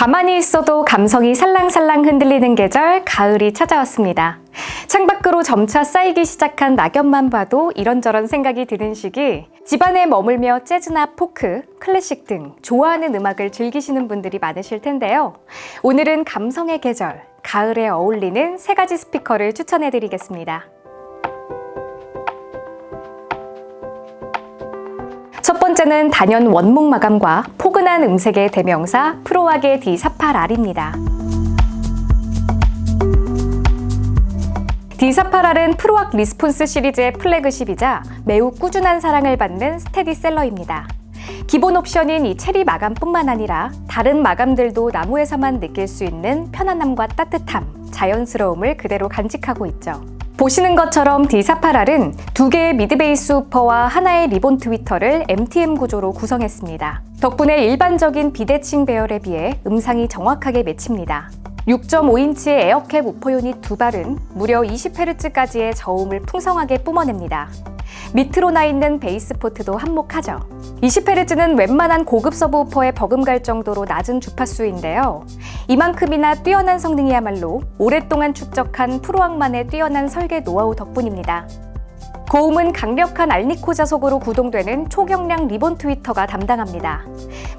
가만히 있어도 감성이 살랑살랑 흔들리는 계절 가을이 찾아왔습니다. 창밖으로 점차 쌓이기 시작한 낙엽만 봐도 이런저런 생각이 드는 시기 집안에 머물며 재즈나 포크, 클래식 등 좋아하는 음악을 즐기시는 분들이 많으실 텐데요. 오늘은 감성의 계절, 가을에 어울리는 세 가지 스피커를 추천해 드리겠습니다. 번째는 단연 원목 마감과 포근한 음색의 대명사 프로와게 D48R입니다. D48R은 프로왁 리스폰스 시리즈의 플래그십이자 매우 꾸준한 사랑을 받는 스테디셀러입니다. 기본 옵션인 이 체리 마감뿐만 아니라 다른 마감들도 나무에서만 느낄 수 있는 편안함과 따뜻함, 자연스러움을 그대로 간직하고 있죠. 보시는 것처럼 D48R은 두 개의 미드베이스 우퍼와 하나의 리본 트위터를 MTM 구조로 구성했습니다. 덕분에 일반적인 비대칭 배열에 비해 음상이 정확하게 맺힙니다. 6.5인치의 에어캡 우퍼 유닛 두 발은 무려 20Hz까지의 저음을 풍성하게 뿜어냅니다. 밑으로 나 있는 베이스 포트도 한몫하죠. 20Hz는 웬만한 고급 서브우퍼에 버금갈 정도로 낮은 주파수인데요. 이만큼이나 뛰어난 성능이야말로 오랫동안 축적한 프로왕만의 뛰어난 설계 노하우 덕분입니다. 고음은 강력한 알니코 자속으로 구동되는 초경량 리본 트위터가 담당합니다.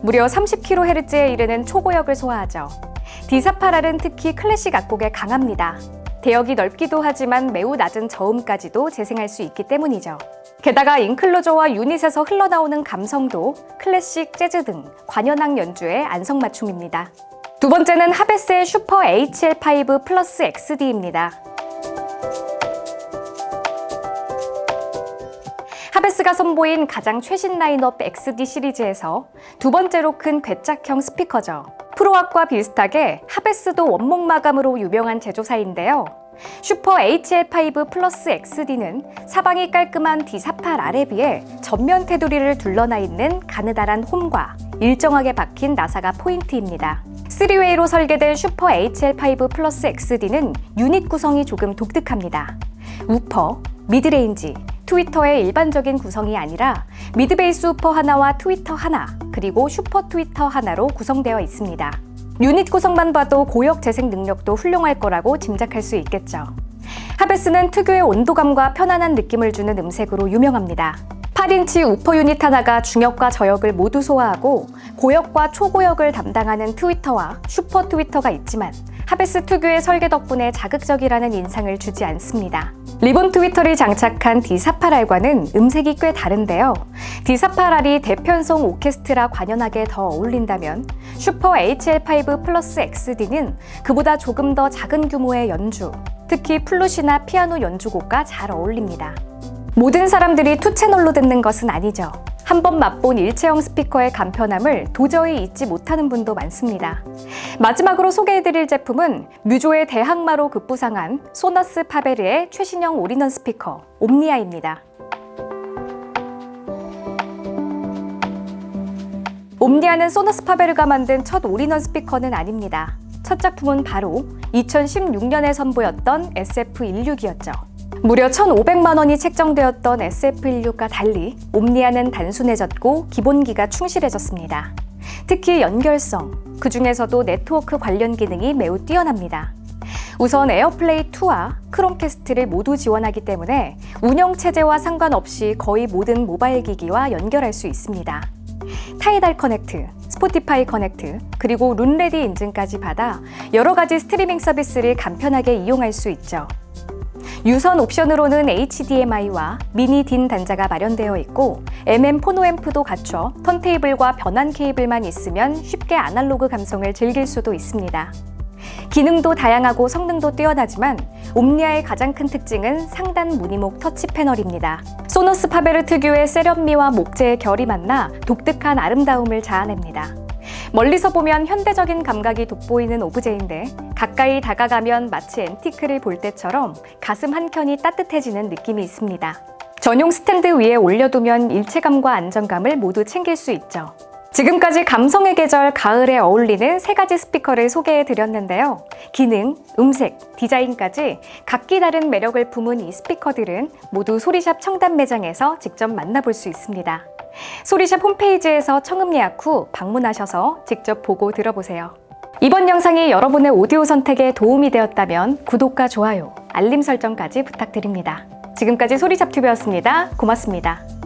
무려 30kHz에 이르는 초고역을 소화하죠. D48R은 특히 클래식 악곡에 강합니다. 대역이 넓기도 하지만 매우 낮은 저음까지도 재생할 수 있기 때문이죠. 게다가 인클로저와 유닛에서 흘러나오는 감성도 클래식, 재즈 등 관현악 연주의 안성맞춤입니다. 두 번째는 하베스의 슈퍼 HL5 플러스 XD입니다. 하베스가 선보인 가장 최신 라인업 XD 시리즈에서 두 번째로 큰 괴짝형 스피커죠. 프로악과 비슷하게 하베스도 원목 마감으로 유명한 제조사인데요. 슈퍼 HL5 플러스 XD는 사방이 깔끔한 D48R에 비해 전면 테두리를 둘러나 있는 가느다란 홈과 일정하게 박힌 나사가 포인트입니다. 3웨이로 설계된 슈퍼 HL5 플러스 XD는 유닛 구성이 조금 독특합니다. 우퍼, 미드레인지, 트위터의 일반적인 구성이 아니라 미드베이스 우퍼 하나와 트위터 하나, 그리고 슈퍼 트위터 하나로 구성되어 있습니다. 유닛 구성만 봐도 고역 재생 능력도 훌륭할 거라고 짐작할 수 있겠죠. 하베스는 특유의 온도감과 편안한 느낌을 주는 음색으로 유명합니다. 8인치 우퍼 유닛 하나가 중역과 저역을 모두 소화하고 고역과 초고역을 담당하는 트위터와 슈퍼 트위터가 있지만 하베스 특유의 설계 덕분에 자극적이라는 인상을 주지 않습니다. 리본 트위터를 장착한 D48R과는 음색이 꽤 다른데요. D48R이 대편성 오케스트라 관현악에 더 어울린다면 슈퍼 HL5 플러스 XD는 그보다 조금 더 작은 규모의 연주, 특히 플룻이나 피아노 연주곡과 잘 어울립니다. 모든 사람들이 투 채널로 듣는 것은 아니죠. 한 번 맛본 일체형 스피커의 간편함을 도저히 잊지 못하는 분도 많습니다. 마지막으로 소개해드릴 제품은 뮤조의 대항마로 급부상한 소너스 파베르의 최신형 올인원 스피커 옴니아입니다. 옴니아는 소너스 파베르가 만든 첫 올인원 스피커는 아닙니다. 첫 작품은 바로 2016년에 선보였던 SF16이었죠. 무려 1,500만 원이 책정되었던 SF16과 달리 옴니아는 단순해졌고 기본기가 충실해졌습니다. 특히 연결성, 그 중에서도 네트워크 관련 기능이 매우 뛰어납니다. 우선 에어플레이 2와 크롬캐스트를 모두 지원하기 때문에 운영 체제와 상관없이 거의 모든 모바일 기기와 연결할 수 있습니다. 타이달 커넥트, 스포티파이 커넥트, 그리고 룬레디 인증까지 받아 여러 가지 스트리밍 서비스를 간편하게 이용할 수 있죠. 유선 옵션으로는 HDMI와 미니 딘 단자가 마련되어 있고 MM 포노앰프도 갖춰 턴테이블과 변환 케이블만 있으면 쉽게 아날로그 감성을 즐길 수도 있습니다. 기능도 다양하고 성능도 뛰어나지만 옴니아의 가장 큰 특징은 상단 무늬목 터치 패널입니다. 소너스 파베르 특유의 세련미와 목재의 결이 만나 독특한 아름다움을 자아냅니다. 멀리서 보면 현대적인 감각이 돋보이는 오브제인데 가까이 다가가면 마치 앤티크를 볼 때처럼 가슴 한켠이 따뜻해지는 느낌이 있습니다. 전용 스탠드 위에 올려두면 일체감과 안정감을 모두 챙길 수 있죠. 지금까지 감성의 계절 가을에 어울리는 세 가지 스피커를 소개해 드렸는데요. 기능, 음색, 디자인까지 각기 다른 매력을 품은 이 스피커들은 모두 소리샵 청담 매장에서 직접 만나볼 수 있습니다. 소리샵 홈페이지에서 청음 예약 후 방문하셔서 직접 보고 들어보세요. 이번 영상이 여러분의 오디오 선택에 도움이 되었다면 구독과 좋아요, 알림 설정까지 부탁드립니다. 지금까지 소리잡튜브였습니다. 고맙습니다.